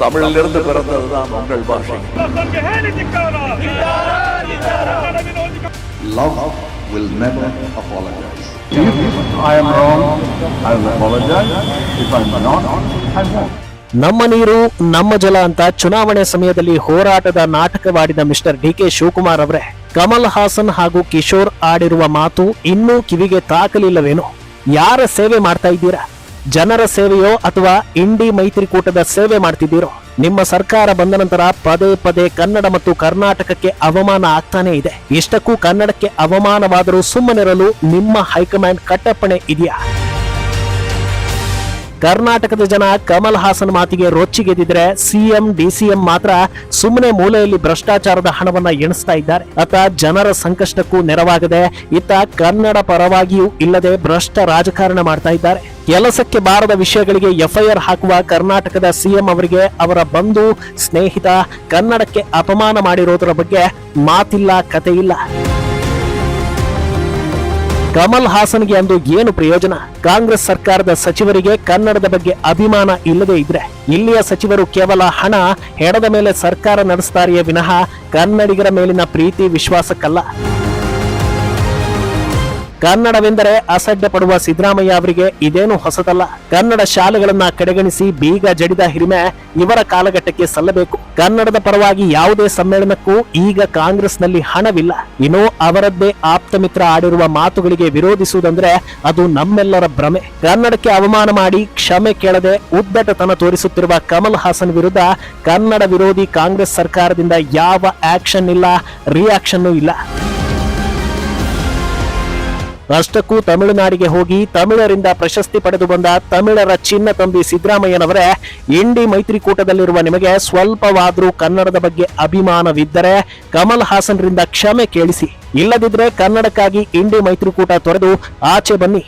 தமிழிலிருந்து பிறந்ததுதான் உங்கள் பாஷை ನಮಗೆ ಹೇಳಿ ಧಿಕ್ಕಾರ ಕನ್ನಡ ವಿರೋಧಿ Love will never apologize. If I am wrong, I will apologize. If I'm not, I won't. ನಮ್ಮ ನೀರು ನಮ್ಮ ಜಲ ಅಂತ ಚುನಾವಣೆ ಸಮಯದಲ್ಲಿ ಹೋರಾಟದ ನಾಟಕವಾಡಿದ ಮಿಸ್ಟರ್ ಡಿ ಕೆ ಶಿವಕುಮಾರ್ ಅವರೇ ಕಮಲ್ ಹಾಸನ್ ಹಾಗೂ ಕಿಶೋರ್ ಆಡಿರುವ ಮಾತು ಇನ್ನೂ ಕಿವಿಗೆ ತಾಕಲಿಲ್ಲವೇನೋ ಯಾರ ಸೇವೆ ಮಾಡ್ತಾ ಇದ್ದೀರಾ ಜನರ ಸೇವೆಯೋ ಅಥವಾ ಇಂಡಿ ಮೈತ್ರಿಕೂಟದ ಸೇವೆ ಮಾಡ್ತಿದ್ದೀರೋ, ನಿಮ್ಮ ಸರ್ಕಾರ ಬಂದ ನಂತರ ಪದೇ ಪದೇ ಕನ್ನಡ ಮತ್ತು ಕರ್ನಾಟಕಕ್ಕೆ ಅವಮಾನ ಆಗ್ತಾನೆ ಇದೆ. ಇಷ್ಟಕ್ಕೂ ಕನ್ನಡಕ್ಕೆ ಅವಮಾನವಾದರೂ ಸುಮ್ಮನಿರಲು ನಿಮ್ಮ ಹೈಕಮಾಂಡ್ ಕಟ್ಟಪ್ಪಣೆ ಇದೆಯಾ? ಕರ್ನಾಟಕದ ಜನ ಕಮಲ್ ಹಾಸನ್ ಮಾತಿಗೆ ರೊಚ್ಚಿಗೆದ್ದಿದ್ರೆ ಸಿಎಂ, ಡಿಸಿಎಂ ಮಾತ್ರ ಸುಮ್ಮನೆ ಮೂಲೆಯಲ್ಲಿ ಭ್ರಷ್ಟಾಚಾರದ ಹಣವನ್ನ ಎಣಿಸ್ತಾ ಇದ್ದಾರೆ. ಅತ ಜನರ ಸಂಕಷ್ಟಕ್ಕೂ ನೆರವಾಗದೆ ಇತ್ತ ಕನ್ನಡ ಪರವಾಗಿಯೂ ಇಲ್ಲದೆ ಭ್ರಷ್ಟ ರಾಜಕಾರಣ ಮಾಡ್ತಾ ಇದ್ದಾರೆ. ಕೆಲಸಕ್ಕೆ ಬಾರದ ವಿಷಯಗಳಿಗೆ ಎಫ್ಐಆರ್ ಹಾಕುವ ಕರ್ನಾಟಕದ ಸಿಎಂ ಅವರಿಗೆ ಅವರ ಬಂಧು, ಸ್ನೇಹಿತ ಕನ್ನಡಕ್ಕೆ ಅಪಮಾನ ಮಾಡಿರೋದರ ಬಗ್ಗೆ ಮಾತಿಲ್ಲ, ಕಥೆಯಿಲ್ಲ. ಕಮಲ್ ಹಾಸನ್ಗೆ ಅಂದು ಏನು ಪ್ರಯೋಜನ? ಕಾಂಗ್ರೆಸ್ ಸರ್ಕಾರದ ಸಚಿವರಿಗೆ ಕನ್ನಡದ ಬಗ್ಗೆ ಅಭಿಮಾನ ಇಲ್ಲದೆ ಇದ್ರೆ ಇಲ್ಲಿಯ ಸಚಿವರು ಕೇವಲ ಹಣ ಹೆಡದ ಮೇಲೆ ಸರ್ಕಾರ ನಡೆಸ್ತಾರೆಯೇ ವಿನಃ ಕನ್ನಡಿಗರ ಮೇಲಿನ ಪ್ರೀತಿ, ವಿಶ್ವಾಸಕ್ಕಲ್ಲ. ಕನ್ನಡವೆಂದರೆ ಅಸಡ್ಡೆ ಪಡುವ ಸಿದ್ದರಾಮಯ್ಯ ಅವರಿಗೆ ಇದೇನು ಹೊಸದಲ್ಲ ಕನ್ನಡ ಶಾಲೆಗಳನ್ನ ಕಡೆಗಣಿಸಿ ಬೀಗ ಜಡಿದ ಹಿರಿಮೆ ಇವರ ಕಾಲಘಟ್ಟಕ್ಕೆ ಸಲ್ಲಬೇಕು. ಕನ್ನಡದ ಪರವಾಗಿ ಯಾವುದೇ ಸಮ್ಮೇಳನಕ್ಕೂ ಈಗ ಕಾಂಗ್ರೆಸ್ನಲ್ಲಿ ಹಣವಿಲ್ಲ. ಇನ್ನು ಅವರದ್ದೇ ಆಪ್ತ ಮಿತ್ರ ಆಡಿರುವ ಮಾತುಗಳಿಗೆ ವಿರೋಧಿಸುವುದಂದ್ರೆ ಅದು ನಮ್ಮೆಲ್ಲರ ಭ್ರಮೆ. ಕನ್ನಡಕ್ಕೆ ಅವಮಾನ ಮಾಡಿ ಕ್ಷಮೆ ಕೇಳದೆ ಉದ್ದಟತನ ತೋರಿಸುತ್ತಿರುವ ಕಮಲ್ ಹಾಸನ್ ವಿರುದ್ಧ ಕನ್ನಡ ವಿರೋಧಿ ಕಾಂಗ್ರೆಸ್ ಸರ್ಕಾರದಿಂದ ಯಾವ ಆಕ್ಷನ್ ಇಲ್ಲ ರಿಯಾಕ್ಷನ್ ಇಲ್ಲ. ಅಷ್ಟಕ್ಕೂ ತಮಿಳುನಾಡಿಗೆ ಹೋಗಿ ತಮಿಳರಿಂದ ಪ್ರಶಸ್ತಿ ಪಡೆದು ಬಂದ ತಮಿಳರ ಚಿನ್ನ ತಂಬಿ ಸಿದ್ದರಾಮಯ್ಯನವರೇ, ಇಂಡಿ ಮೈತ್ರಿಕೂಟದಲ್ಲಿರುವ ನಿಮಗೆ ಸ್ವಲ್ಪವಾದರೂ ಕನ್ನಡದ ಬಗ್ಗೆ ಅಭಿಮಾನವಿದ್ದರೆ ಕಮಲ್ ಹಾಸನ್ರಿಂದ ಕ್ಷಮೆ ಕೇಳಿಸಿ. ಇಲ್ಲದಿದ್ರೆ ಕನ್ನಡಕ್ಕಾಗಿ ಇಂಡಿ ಮೈತ್ರಿಕೂಟ ತೊರೆದು ಆಚೆ ಬನ್ನಿ.